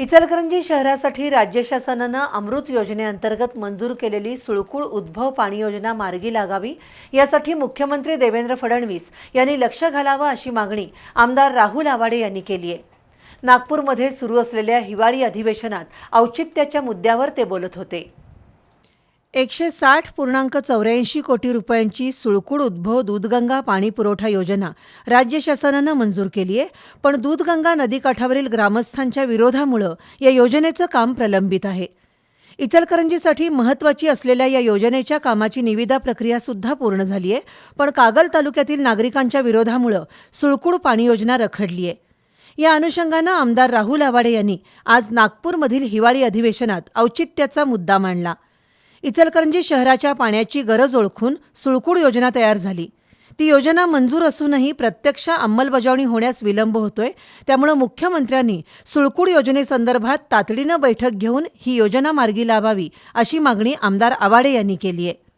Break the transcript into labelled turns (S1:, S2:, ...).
S1: इचलकरंजी शहरासाठी राज्य शासनानं अमृत योजनेअंतर्गत मंजूर केलेली सुळकुळ उद्भव पाणी योजना मार्गी लागावी यासाठी मुख्यमंत्री देवेंद्र फडणवीस यांनी लक्ष घालावं अशी मागणी आमदार राहुल आवाडे यांनी केली आहे. नागपूरमध्ये सुरू असलेल्या हिवाळी अधिवेशनात औचित्याच्या मुद्द्यावर ते बोलत होते. एकशे साठ पूर्णांक चौऱ्याऐंशी कोटी रुपयांची सुळकुड उद्भव दूधगंगा पाणी पुरवठा योजना राज्य शासनानं मंजूर केली आहे. पण दूधगंगा नदीकाठावरील ग्रामस्थांच्या विरोधामुळं या योजनेचं काम प्रलंबित आहे. इचलकरंजीसाठी महत्त्वाची असलेल्या या योजनेच्या कामाची निविदा प्रक्रिया सुद्धा पूर्ण झाली आहे. पण कागल तालुक्यातील नागरिकांच्या विरोधामुळं सुळकुड पाणी योजना रखडली आहे. या अनुषंगानं आमदार राहुल आवाडे यांनी आज नागपूरमधील हिवाळी अधिवेशनात औचित्याचा मुद्दा मांडला. इचलकरंजी शहराच्या पाण्याची गरज ओळखून सुळकूड योजना तयार झाली. ती योजना मंजूर असूनही प्रत्यक्ष अंमलबजावणी होण्यास विलंब होतोय. त्यामुळे मुख्यमंत्र्यांनी सुळकूड योजनेसंदर्भात तातडीनं बैठक घेऊन ही योजना मार्गी लावावी अशी मागणी आमदार आवाडे यांनी केली आहे